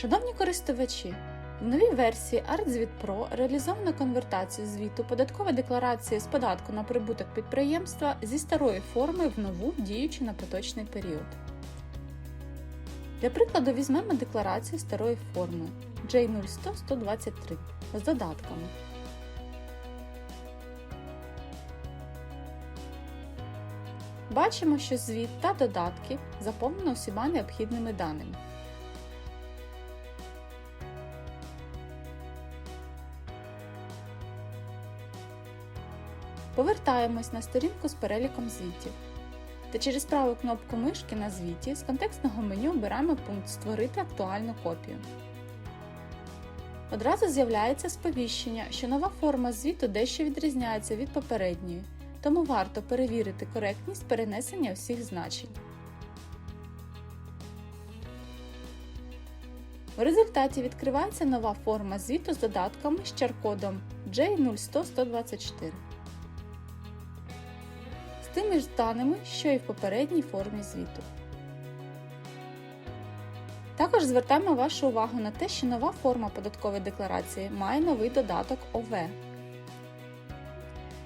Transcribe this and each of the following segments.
Шановні користувачі, в новій версії ArtZvit Pro реалізовано конвертацію звіту податкової декларації з податку на прибуток підприємства зі старої форми в нову діючу на поточний період. Для прикладу візьмемо декларацію старої форми J0100-123 з додатками. Бачимо, що звіт та додатки заповнено всіма необхідними даними. Повертаємось на сторінку з переліком звітів. Та через праву кнопку мишки на звіті з контекстного меню обираємо пункт Створити актуальну копію. Одразу з'являється сповіщення, що нова форма звіту дещо відрізняється від попередньої, тому варто перевірити коректність перенесення всіх значень. В результаті відкривається нова форма звіту з додатками з чар-кодом J0100-124 з тими ж даними, що і в попередній формі звіту. Також звертаємо вашу увагу на те, що нова форма податкової декларації має новий додаток ОВ.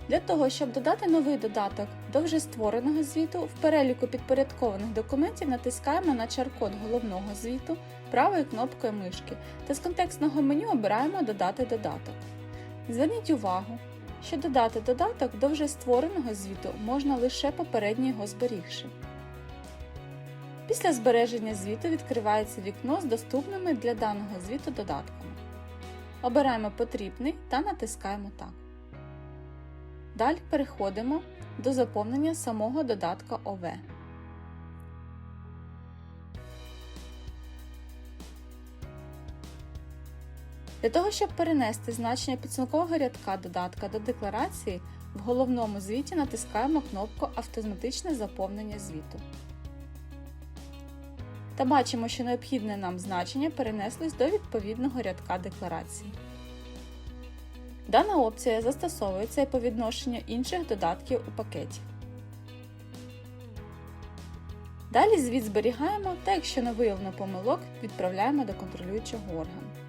Для того, щоб додати новий додаток до вже створеного звіту, в переліку підпорядкованих документів натискаємо на чар-код головного звіту правою кнопкою мишки та з контекстного меню обираємо Додати додаток. Зверніть увагу, що додати додаток до вже створеного звіту можна лише попередньо його зберігши. Після збереження звіту відкривається вікно з доступними для даного звіту додатками. Обираємо потрібний та натискаємо Так. Далі переходимо до заповнення самого додатка ОВ. Для того, щоб перенести значення підсумкового рядка додатка до декларації, в головному звіті натискаємо кнопку Автоматичне заповнення звіту. Та бачимо, що необхідне нам значення перенеслось до відповідного рядка декларації. Дана опція застосовується і по відношенню інших додатків у пакеті. Далі звіт зберігаємо та якщо не виявлено помилок, відправляємо до контролюючого органу.